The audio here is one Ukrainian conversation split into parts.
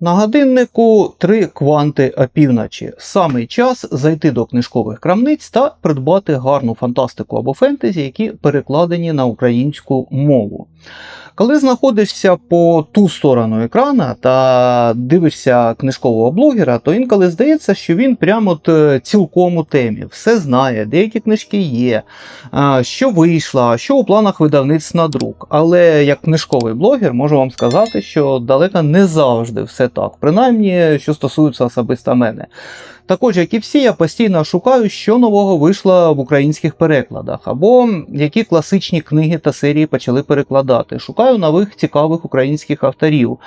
На годиннику три кванти опівночі. Самий час зайти до книжкових крамниць та придбати гарну фантастику або фентезі, які перекладені на українську мову. Коли знаходишся по ту сторону екрана та дивишся книжкового блогера, то інколи здається, що він прямо от е, цілком у темі, все знає, деякі книжки є, що вийшло, що у планах видавництв на друк. Але як книжковий блогер можу вам сказати, що далеко не завжди все так, принаймні, що стосується особисто мене. Також, як і всі, я постійно шукаю, що нового вийшло в українських перекладах, або які класичні книги та серії почали перекладати. Шукаю нових цікавих українських авторів,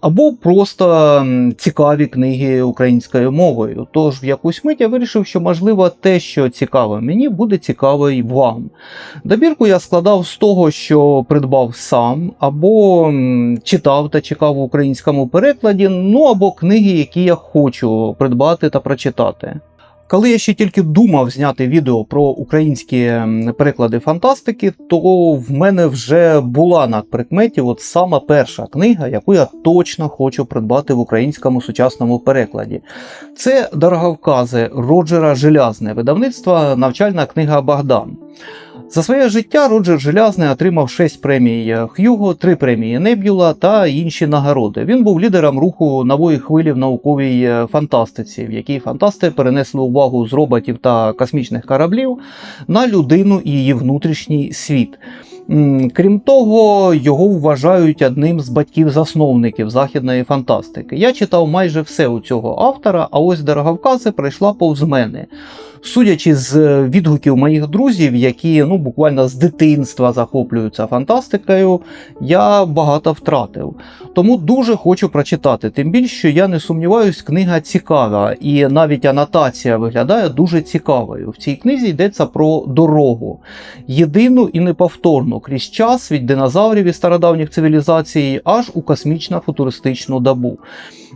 або просто цікаві книги українською мовою. Тож в якусь мить я вирішив, що можливо те, що цікаве мені, буде цікаво й вам. Добірку я складав з того, що придбав сам, або читав та чекав в українському перекладі, ну або книги, які я хочу придбати та прочитати. Коли я ще тільки думав зняти відео про українські переклади фантастики, то в мене вже була на прикметі от сама перша книга, яку я точно хочу придбати в українському сучасному перекладі. Це дороговкази Роджера Желязне, видавництва навчальна книга Богдан. За своє життя Роджер Желязний отримав 6 премій Х'юго, 3 премії Небюла та інші нагороди. Він був лідером руху нової хвилі в науковій е, фантастиці, в якій фантасти перенесли увагу з роботів та космічних кораблів на людину і її внутрішній світ. Крім того, його вважають одним з батьків-засновників західної фантастики. Я читав майже все у цього автора, а ось дороговкази прийшла повз мене. Судячи з е, відгуків моїх друзів, які ну, буквально з дитинства захоплюються фантастикою, я багато втратив. Тому дуже хочу прочитати. Тим більше, що я не сумніваюсь, книга цікава, і навіть анотація виглядає дуже цікавою. В цій книзі йдеться про дорогу, єдину і неповторну крізь час від динозаврів і стародавніх цивілізацій аж у космічно-футуристичну добу.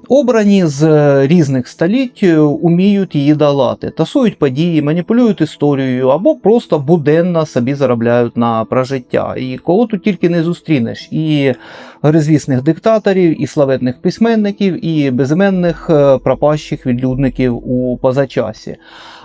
Обрані з е, різних століть е, уміють її долати, тасують події, маніпулюють історією або просто буденно собі заробляють на прожиття. І кого тут тільки не зустрінеш, і гризвісних диктаторів, і славетних письменників, і безіменних е, пропащих відлюдників у позачасі.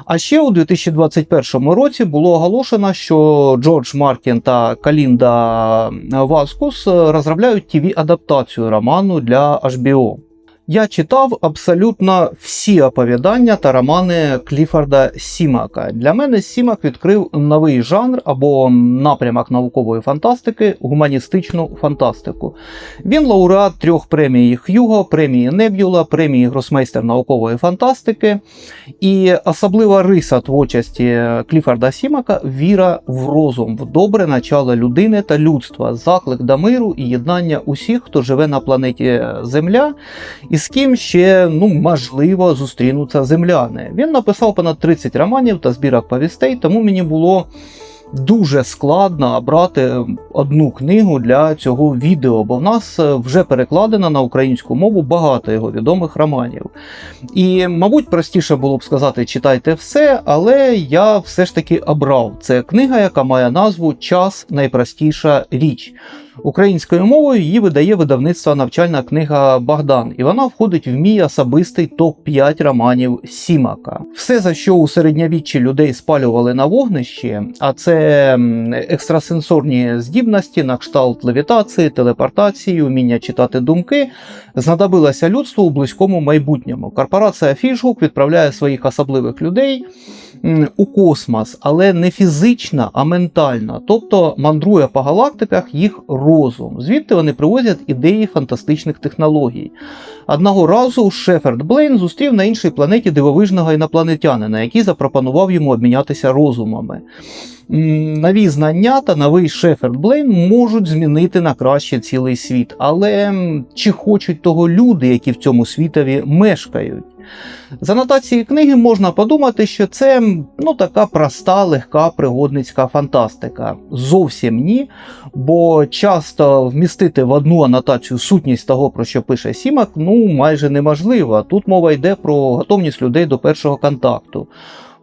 А ще у 2021 році було оголошено, що Джордж Маркін та Калінда Васкус розробляють tv адаптацію роману для HBO. Я читав абсолютно всі оповідання та романи Кліфорда Сімака. Для мене Сімак відкрив новий жанр або напрямок наукової фантастики гуманістичну фантастику. Він лауреат трьох премій Х'юго, премії Небюла, премії Гросмейстер наукової фантастики. І особлива риса творчості Кліфорда Сімака віра в розум, в добре начало людини та людства, заклик до миру і єднання усіх, хто живе на планеті Земля. І з ким ще, ну, можливо, зустрінуться земляни. Він написав понад 30 романів та збірок повістей, тому мені було дуже складно обрати одну книгу для цього відео, бо в нас е, вже перекладено на українську мову багато його відомих романів. І, мабуть, простіше було б сказати, читайте все, але я все ж таки обрав. Це книга, яка має назву Час найпростіша річ. Українською мовою її видає видавництво навчальна книга Богдан, і вона входить в мій особистий топ-5 романів Сімака. Все, за що у середньовіччі людей спалювали на вогнищі, а це екстрасенсорні здібності на кшталт левітації, телепортації, уміння читати думки, знадобилося людству у близькому майбутньому. Корпорація Фішгук відправляє своїх особливих людей у космос, але не фізично, а ментально. Тобто мандрує по галактиках їх розум. Звідти вони привозять ідеї фантастичних технологій. Одного разу Шеферд Блейн зустрів на іншій планеті дивовижного інопланетянина, який запропонував йому обмінятися розумами. Нові знання та новий Шеферд Блейн можуть змінити на краще цілий світ. Але чи хочуть того люди, які в цьому світові мешкають? З анотації книги можна подумати, що це ну, така проста, легка пригодницька фантастика. Зовсім ні, бо часто вмістити в одну анотацію сутність того, про що пише Сімак, ну майже неможливо. Тут мова йде про готовність людей до першого контакту.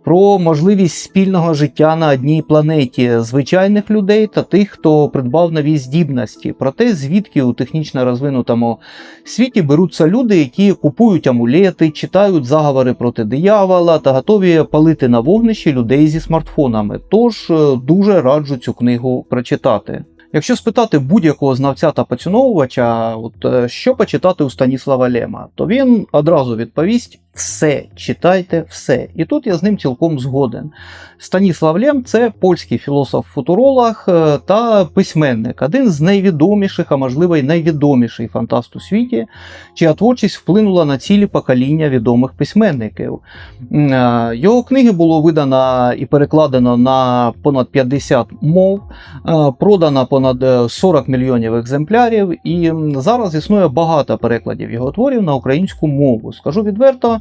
Про можливість спільного життя на одній планеті звичайних людей та тих, хто придбав нові здібності, про те, звідки у технічно розвинутому світі беруться люди, які купують амулети, читають заговори проти диявола та готові палити на вогнищі людей зі смартфонами. Тож е, дуже раджу цю книгу прочитати. Якщо спитати будь-якого знавця та поціновувача, от е, що почитати у Станіслава Лема, то він одразу відповість: все, читайте все. І тут я з ним цілком згоден. Станіслав Лем це польський філософ-футуролог е, та письменник, один з найвідоміших, а можливо й найвідоміший фантаст у світі, чия творчість вплинула на цілі покоління відомих письменників. Е, Його книги було видано і перекладено на понад 50 мов, е, продано понад е, 40 мільйонів екземплярів, і зараз існує багато перекладів його творів на українську мову. Скажу відверто,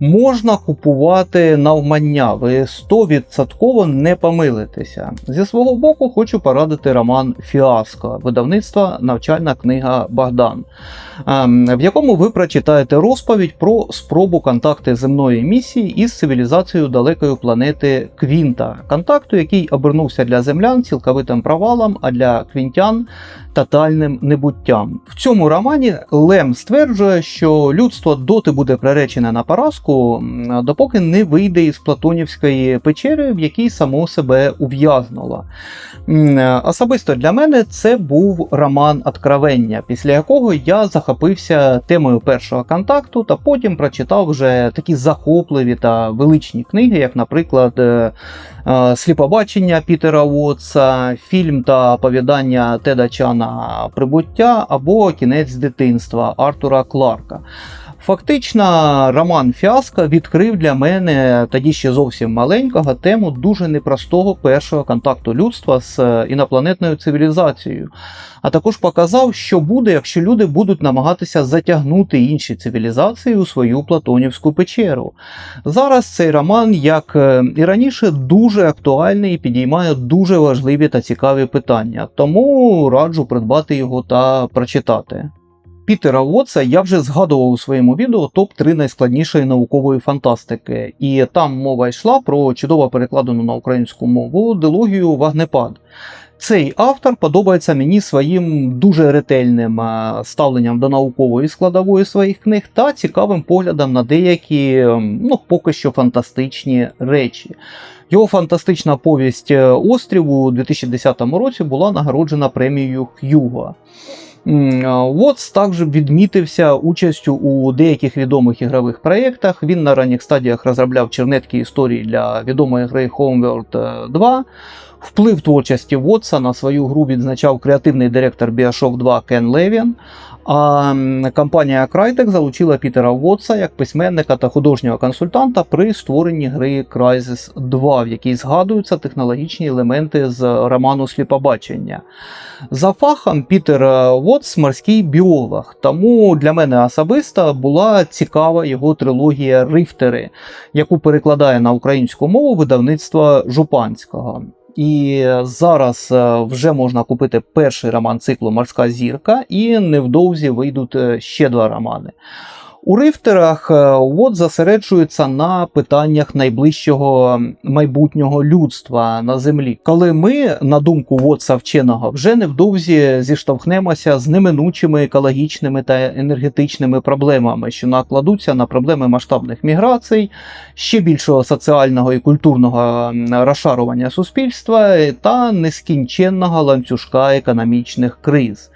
можна купувати навмання, ви 100% не помилитеся. Зі свого боку, хочу порадити роман Фіаско, видавництва Навчальна книга Богдан, ем, в якому ви прочитаєте розповідь про спробу контакти земної місії із цивілізацією далекої планети Квінта. Контакту, який обернувся для землян цілковитим провалом, а для квінтян тотальним небуттям. В цьому романі Лем стверджує, що людство доти буде приречене на поразку, м, допоки не вийде із Платонівської печери, в якій само себе ув'язнуло. Е, Особисто для мене це був роман Откровення, після якого я захопився темою першого контакту, та потім прочитав вже такі захопливі та величні книги, як, наприклад, е, е, Сліпобачення Пітера Уотса, фільм та оповідання Теда Чана Прибуття або Кінець дитинства Артура Кларка. Фактично, роман Фіаско відкрив для мене тоді ще зовсім маленького тему дуже непростого першого контакту людства з е, інопланетною цивілізацією, а також показав, що буде, якщо люди будуть намагатися затягнути інші цивілізації у свою Платонівську печеру. Зараз цей роман, як е, і раніше, дуже актуальний і підіймає дуже важливі та цікаві питання, тому раджу придбати його та прочитати. Пітера Уотса я вже згадував у своєму відео топ-3 найскладнішої наукової фантастики, і там мова йшла про чудово перекладену на українську мову дилогію Вагнепад. Цей автор подобається мені своїм дуже ретельним е, ставленням до наукової складової своїх книг та цікавим поглядом на деякі, ну, поки що фантастичні речі. Його фантастична повість е, Острів у 2010 році була нагороджена премією Х'юго. Вотс також відмітився участю у деяких відомих ігрових проєктах. Він на ранніх стадіях розробляв чернетки історії для відомої гри Homeworld 2. Вплив творчості Вотса на свою гру відзначав креативний директор Bioshock 2 Кен Левін. А компанія Crytek залучила Пітера Вотса як письменника та художнього консультанта при створенні гри Crysis 2, в якій згадуються технологічні елементи з роману Сліпобачення. За фахом Пітер Вотс морський біолог, тому для мене особисто була цікава його трилогія Рифтери, яку перекладає на українську мову видавництво Жупанського. І зараз е, вже можна купити перший роман циклу Морська зірка, і невдовзі вийдуть е, ще два романи. У рифтерах Вот зосереджується на питаннях найближчого майбутнього людства на землі. Коли ми, на думку Вотса вченого, вже невдовзі зіштовхнемося з неминучими екологічними та енергетичними проблемами, що накладуться на проблеми масштабних міграцій, ще більшого соціального і культурного розшарування суспільства та нескінченного ланцюжка економічних криз.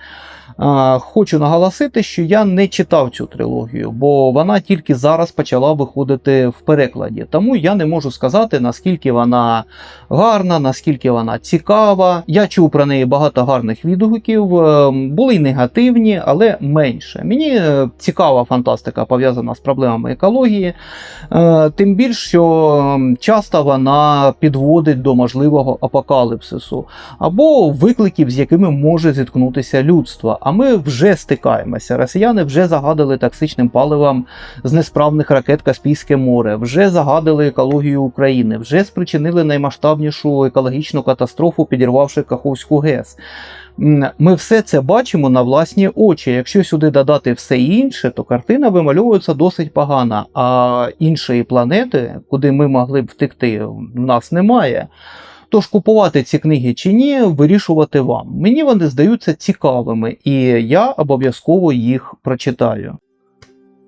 Хочу наголосити, що я не читав цю трилогію, бо вона тільки зараз почала виходити в перекладі. Тому я не можу сказати, наскільки вона гарна, наскільки вона цікава. Я чув про неї багато гарних відгуків, е, були й негативні, але менше. Мені е, цікава фантастика пов'язана з проблемами екології, е, тим більше, що часто вона підводить до можливого апокаліпсису або викликів, з якими може зіткнутися людство. А ми вже стикаємося. Росіяни вже загадили токсичним паливом з несправних ракет Каспійське море, вже загадили екологію України, вже спричинили наймасштабнішу екологічну катастрофу, підірвавши Каховську ГЕС. Ми все це бачимо на власні очі. Якщо сюди додати все інше, то картина вимальовується досить погана. А іншої планети, куди ми могли б втекти, в нас немає. Тож купувати ці книги чи ні, вирішувати вам. Мені вони здаються цікавими, і я обов'язково їх прочитаю.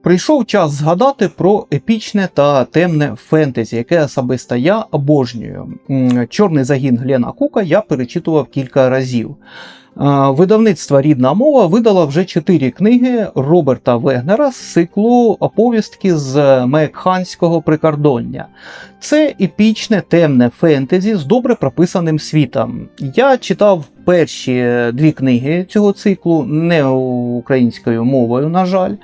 Прийшов час згадати про епічне та темне фентезі, яке особисто я обожнюю. Чорний загін Глена Кука я перечитував кілька разів. Е, Видавництво Рідна мова видало вже чотири книги Роберта Вегнера з циклу оповістки з Мекханського прикордоння. Це епічне темне фентезі з добре прописаним світом. Я читав перші дві книги цього циклу, не українською мовою, на жаль.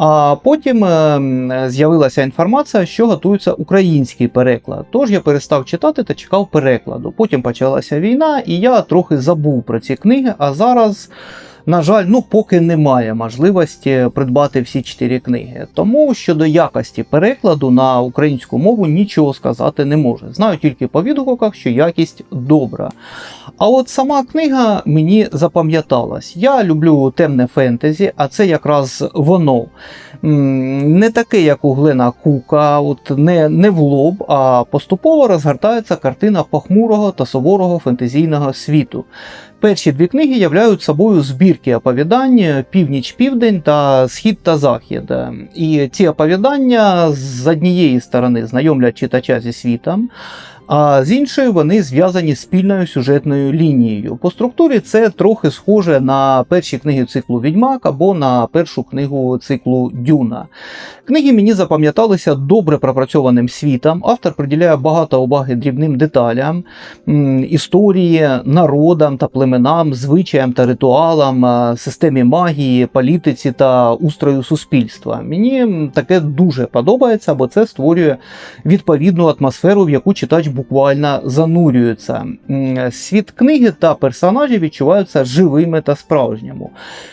А потім е, з'явилася інформація, що готується український переклад. Тож я перестав читати та чекав перекладу. Потім почалася війна, і я трохи забув про ці книги. А зараз, на жаль, ну поки немає можливості придбати всі чотири книги. Тому щодо якості перекладу на українську мову нічого сказати не можу. Знаю тільки по відгуках, що якість добра. А от сама книга мені запам'яталась. Я люблю темне фентезі, а це якраз воно. Не таке, як у Глена Кука, от не, не в лоб, а поступово розгортається картина похмурого та суворого фентезійного світу. Перші дві книги являють собою збірки оповідань Північ-Південь та Схід та Захід. І ці оповідання з однієї сторони знайомлять читача зі світом, а з іншої вони зв'язані спільною сюжетною лінією. По структурі це трохи схоже на перші книги циклу Відьмак або на першу книгу циклу Дюна. Книги мені запам'яталися добре пропрацьованим світом. Автор приділяє багато уваги дрібним деталям, історії, народам та племенам, звичаям та ритуалам, е, системі магії, політиці та устрою суспільства. Мені таке дуже подобається, бо це створює відповідну атмосферу, в яку читач буквально занурюється. М, Світ книги та персонажі відчуваються живими та справжніми.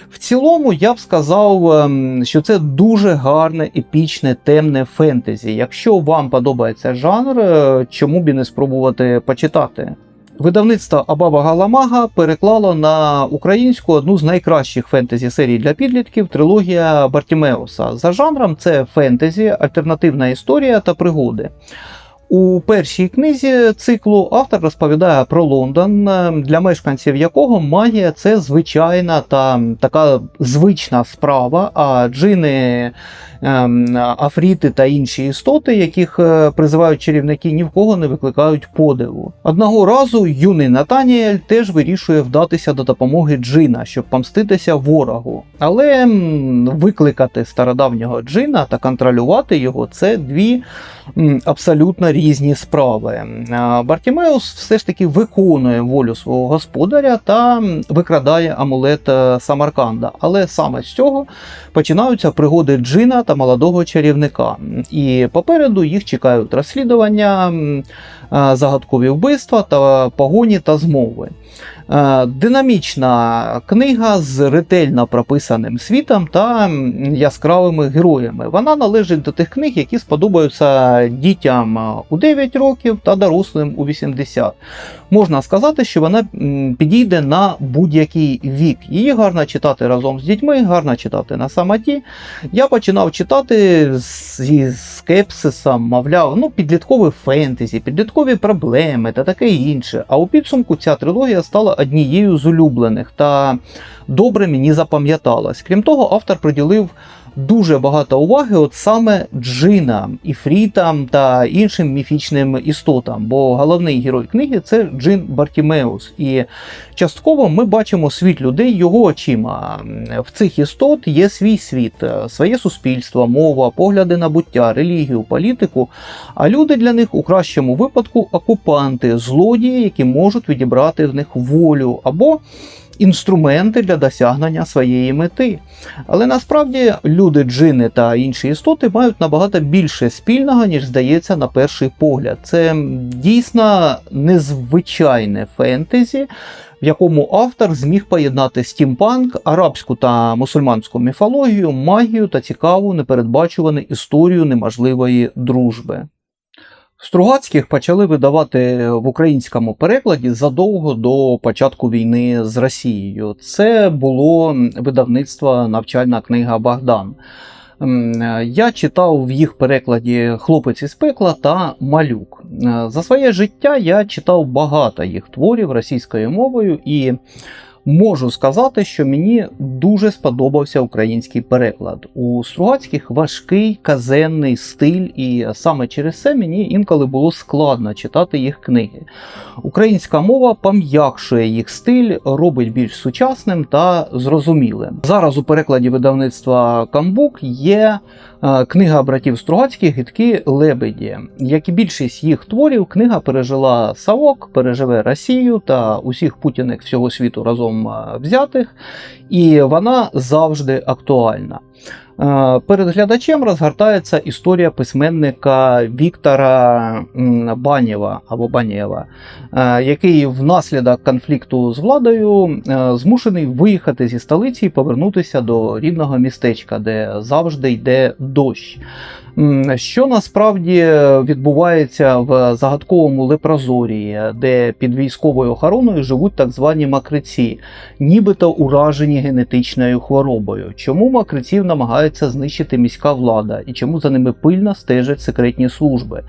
В цілому, я б сказав, ем, що це дуже гарне, епічне, темне фентезі. Якщо вам подобається жанр, е, чому б і не спробувати почитати? Видавництво Абаба Галамага переклало на українську одну з найкращих фентезі серій для підлітків трилогія Бартімеуса. За жанром це фентезі, альтернативна історія та пригоди. У першій книзі циклу автор розповідає про Лондон, е, для мешканців якого магія це звичайна та така звична справа, а джини, ем, афріти та інші істоти, яких е, призивають чарівники, ні в кого не викликають подиву. Одного разу юний Натаніель теж вирішує вдатися до допомоги джина, щоб помститися ворогу. Але викликати стародавнього джина та контролювати його це дві абсолютно різні справи. Бартімеус все ж таки виконує волю свого господаря та викрадає амулет е, Самарканда. Але саме з цього починаються пригоди Джина та молодого чарівника. І попереду їх чекають розслідування, е, загадкові вбивства та погоні та змови. Е, Динамічна книга з ретельно прописаним світом та яскравими героями. Вона належить до тих книг, які сподобаються дітям е, у 9 років та дорослим у 80. Можна сказати, що вона підійде на будь-який вік. Її гарно читати разом з дітьми, гарно читати на самоті. Я починав читати зі скепсисом, мовляв, ну, підліткове фентезі, підліткові проблеми та таке інше. А у підсумку ця трилогія стала однією з улюблених та добре мені запам'яталась. Крім того, автор приділив дуже багато уваги от саме джинам, іфрітам та іншим міфічним істотам. Бо головний герой книги це Джин Бартімеус. І частково ми бачимо світ людей його очима. В цих істот є свій світ, своє суспільство, мова, погляди на буття, релігію, політику. А люди для них у кращому випадку окупанти, злодії, які можуть відібрати в них волю або інструменти для досягнення своєї мети. Але насправді люди, джини та інші істоти мають набагато більше спільного, ніж здається на перший погляд. Це дійсно незвичайне фентезі. В якому автор зміг поєднати стімпанк, арабську та мусульманську міфологію, магію та цікаву непередбачувану історію неможливої дружби. Стругацьких почали видавати в українському перекладі задовго до початку війни з Росією. Це було видавництво навчальна книга Богдан. Я читав в їх перекладі Хлопець із пекла та Малюк. Е, За своє життя я читав багато їх творів російською мовою і можу сказати, що мені дуже сподобався український переклад. У Стругацьких важкий казенний стиль, і саме через це мені інколи було складно читати їх книги. Українська мова пом'якшує їх стиль, робить більш сучасним та зрозумілим. Зараз у перекладі видавництва Камбук є е, книга братів Стругацьких Гидкі лебеді. Як і більшість їх творів, книга пережила Савок, переживе Росію та усіх путіних всього світу разом е, взятих, і вона завжди актуальна. Е, Перед глядачем розгортається історія письменника Віктора Банєва або Банєва, е, який внаслідок конфлікту з владою змушений виїхати зі столиці і повернутися до рідного містечка, де завжди йде дощ. Що насправді відбувається в загадковому лепрозорії, де під військовою охороною живуть так звані макриці, нібито уражені генетичною хворобою. Чому макриців намагається знищити міська влада і чому за ними пильно стежать секретні служби?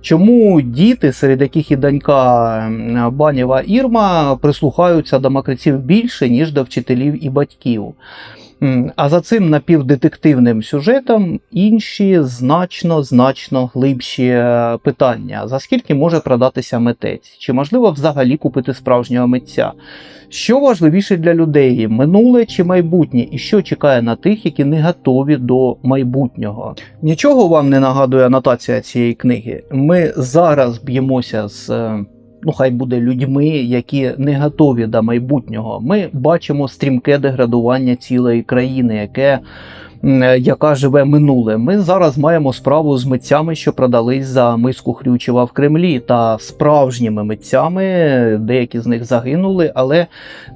Чому діти, серед яких і донька Банєва Ірма, прислухаються до макриців більше, ніж до вчителів і батьків? А за цим напівдетективним сюжетом інші значно значно глибші е, питання: за скільки може продатися митець? Чи можливо взагалі купити справжнього митця? Що важливіше для людей минуле чи майбутнє, і що чекає на тих, які не готові до майбутнього? Нічого вам не нагадує анотація цієї книги. Ми зараз б'ємося з. Ну, хай буде людьми, які не готові до майбутнього. Ми бачимо стрімке деградування цілої країни, яке, яка живе минуле. Ми зараз маємо справу з митцями, що продались за миску Хрючева в Кремлі, та справжніми митцями, деякі з них загинули, але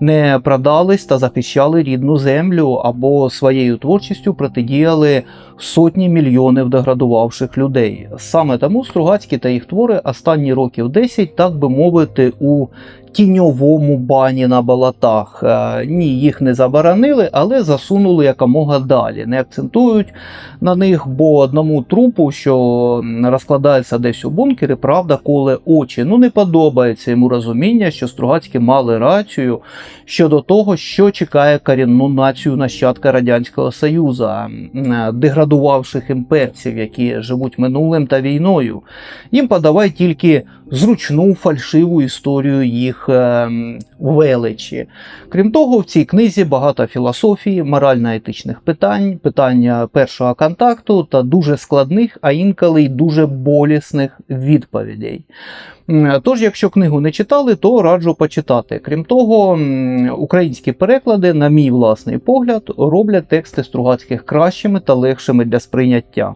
не продались та захищали рідну землю або своєю творчістю протидіяли сотні мільйонів деградувавших людей. Саме тому Стругацькі та їх твори останні років 10, так би мовити, у тіньовому бані на болотах. Е, Ні, їх не заборонили, але засунули якомога далі. Не акцентують на них, бо одному трупу, що розкладається десь у бункері, правда, коле очі. Ну не подобається йому розуміння, що Стругацькі мали рацію щодо того, що чекає корінну націю нащадка Радянського Союзу, е, деградувавших імперців, які живуть минулим та війною. Їм подавай тільки зручну фальшиву історію їх е, величі. Крім того, в цій книзі багато філософії, морально-етичних питань, питання першого контакту та дуже складних, а інколи й дуже болісних відповідей. Тож, якщо книгу не читали, то раджу почитати. Крім того, українські переклади, на мій власний погляд, роблять тексти Стругацьких кращими та легшими для сприйняття.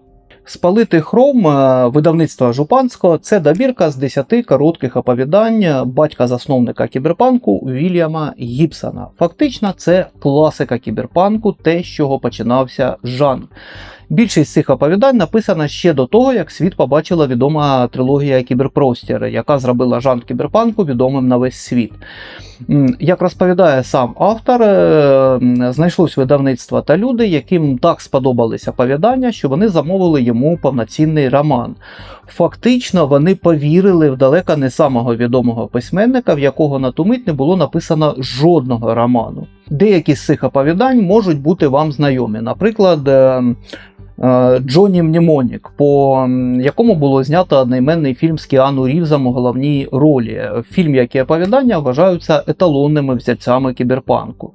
Спалити хром е, видавництва Жупанського це добірка з 10 коротких оповідань батька-засновника кіберпанку Вільяма Гібсона. Фактично, це класика кіберпанку, те, з чого починався жанр. Більшість цих оповідань написана ще до того, як світ побачила відома трилогія Кіберпростір, яка зробила жанр кіберпанку відомим на весь світ. Як розповідає сам автор, е, знайшлось видавництво та люди, яким так сподобалися оповідання, що вони замовили йому повноцінний роман. Фактично, вони повірили в далеко не самого відомого письменника, в якого на ту мить не було написано жодного роману. Деякі з цих оповідань можуть бути вам знайомі. Наприклад, е, е, Джоні Мнемонік, по якому було знято одноіменний фільм з Кіану Рівзом у головній ролі. Фільм, як і оповідання, вважаються еталонними взірцями кіберпанку.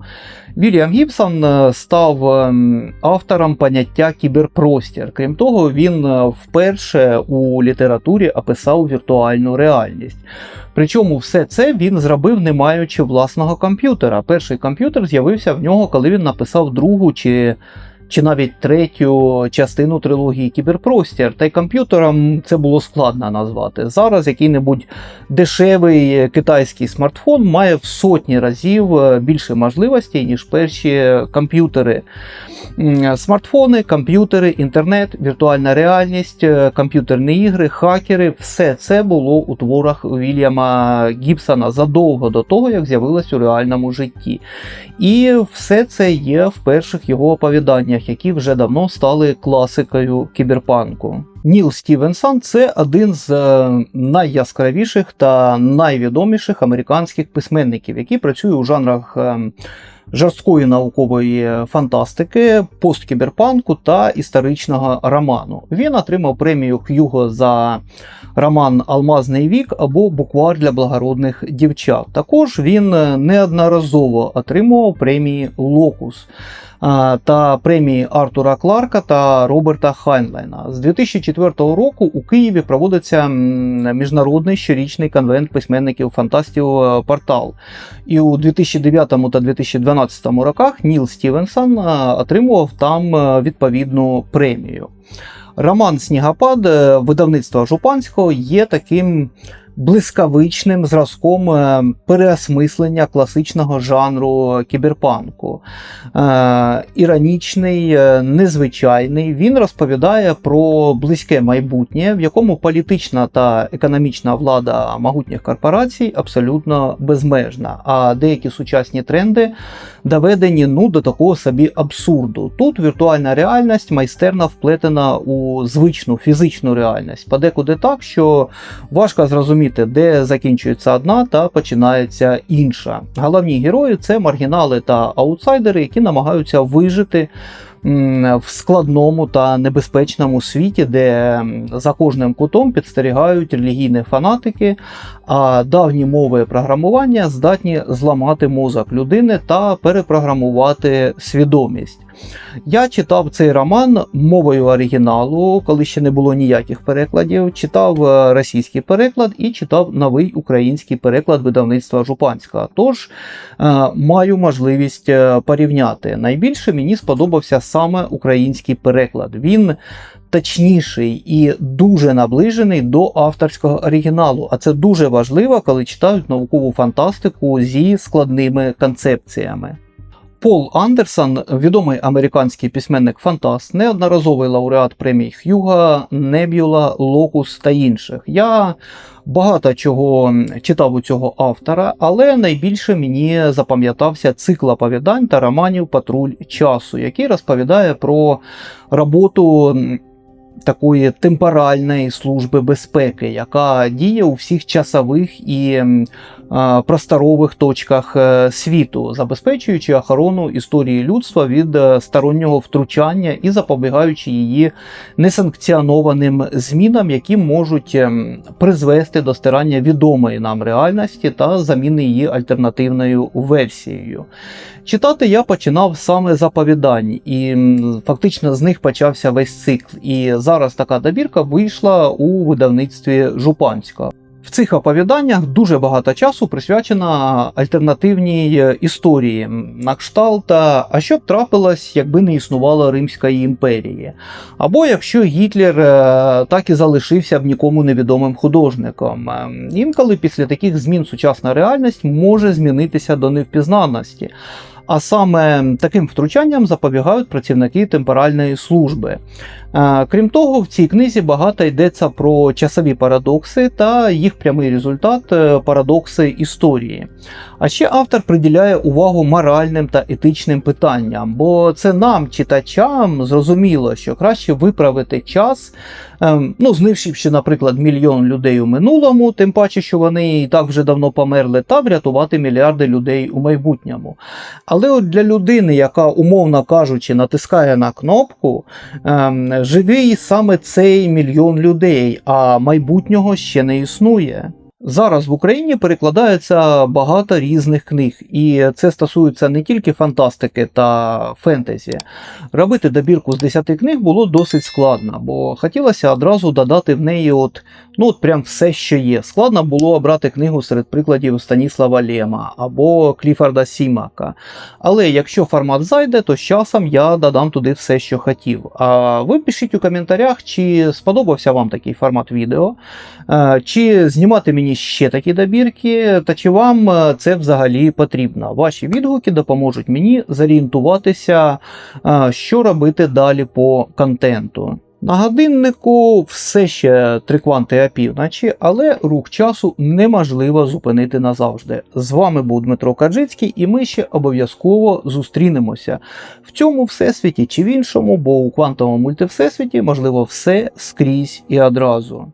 Вільям Гібсон е, став ем, автором поняття кіберпростір. Крім того, він е, вперше у літературі описав віртуальну реальність. Причому все це він зробив, не маючи власного комп'ютера. Перший комп'ютер з'явився в нього, коли він написав другу чи чи навіть третю частину трилогії Кіберпростір. Та й комп'ютерам це було складно назвати. Зараз який-небудь дешевий китайський смартфон має в сотні разів е, більше можливостей, ніж перші комп'ютери. Смартфони, комп'ютери, інтернет, віртуальна реальність, е, комп'ютерні ігри, хакери все це було у творах Вільяма Гібсона задовго до того, як з'явилось у реальному житті. І все це є в перших його оповіданнях, які вже давно стали класикою кіберпанку. Ніл Стівенсон це один з е, найяскравіших та найвідоміших американських письменників, який працює у жанрах е, жорсткої наукової фантастики, посткіберпанку та історичного роману. Він отримав премію Х'юго за роман Алмазний вік або Буквар для благородних дівчат. Також він е, неодноразово отримував премії Локус та премії Артура Кларка та Роберта Хайнлайна. З 2004 року у Києві проводиться міжнародний щорічний конвент письменників фантастів е, Портал. І у 2009 та 2012 роках Ніл Стівенсон е, отримував там е, відповідну премію. Роман Снігопад видавництва Жупанського є таким блискавичним зразком е, переосмислення класичного жанру кіберпанку. Е, Іронічний, е, незвичайний. Він розповідає про близьке майбутнє, в якому політична та економічна влада могутніх корпорацій абсолютно безмежна, а деякі сучасні тренди доведені ну, до такого собі абсурду. Тут віртуальна реальність майстерно вплетена у звичну фізичну реальність. Подекуди так, що важко зрозуміти, де закінчується одна та починається інша. Головні герої це маргінали та аутсайдери, які намагаються вижити. В складному та небезпечному світі, де за кожним кутом підстерігають релігійні фанатики, а давні мови програмування здатні зламати мозок людини та перепрограмувати свідомість. Я читав цей роман мовою оригіналу, коли ще не було ніяких перекладів. Читав е, російський переклад і читав новий український переклад видавництва Жупанського. Тож е, маю можливість е, порівняти. Найбільше мені сподобався саме український переклад. Він точніший і дуже наближений до авторського оригіналу. А це дуже важливо, коли читають наукову фантастику зі складними концепціями. Пол Андерсон, відомий американський письменник-фантаст, неодноразовий лауреат премій Х'юга, Небюла, Локус та інших. Я багато чого читав у цього автора, але найбільше мені запам'ятався цикл оповідань та романів Патруль часу, який розповідає про роботу такої темпоральної служби безпеки, яка діє у всіх часових і просторових точках е, світу, забезпечуючи охорону історії людства від е, стороннього втручання і запобігаючи її несанкціонованим змінам, які можуть ем, призвести до стирання відомої нам реальності та заміни її альтернативною версією. Читати я починав саме з оповідань, і фактично з них почався весь цикл. І зараз така добірка вийшла у видавництві Жупанська. В цих оповіданнях дуже багато часу присвячено альтернативній історії на кшталт, а що б трапилось, якби не існувало Римської імперії. Або якщо Гітлер е, так і залишився б нікому невідомим художником. Інколи після таких змін сучасна реальність може змінитися до невпізнаності. А саме таким втручанням запобігають працівники темпоральної служби. Е, Крім того, в цій книзі багато йдеться про часові парадокси та їх прямий результат е, парадокси історії. А ще автор приділяє увагу моральним та етичним питанням, бо це нам, читачам, зрозуміло, що краще виправити час, ем, ну, знищивши, наприклад, мільйон людей у минулому, тим паче, що вони і так вже давно померли, та врятувати мільярди людей у майбутньому. Але от для людини, яка, умовно кажучи, натискає на кнопку, ем, живий саме цей мільйон людей, а майбутнього ще не існує. Зараз в Україні перекладається багато різних книг, і це стосується не тільки фантастики та фентезі. Робити добірку з 10 книг було досить складно, бо хотілося одразу додати в неї от, ну, от прям все, що є. Складно було обрати книгу серед прикладів Станіслава Лема або Кліфорда Сімака. Але якщо формат зайде, то з часом я додам туди все, що хотів. А ви пишіть у коментарях, чи сподобався вам такий формат відео, е, чи знімати мені ще такі добірки, та чи вам е, це взагалі потрібно. Ваші відгуки допоможуть мені зорієнтуватися, е, що робити далі по контенту. На годиннику все ще три кванти опівночі, але рух часу неможливо зупинити назавжди. З вами був Дмитро Каджицький, і ми ще обов'язково зустрінемося в цьому всесвіті чи в іншому, бо у квантовому мультивсесвіті можливо все скрізь і одразу.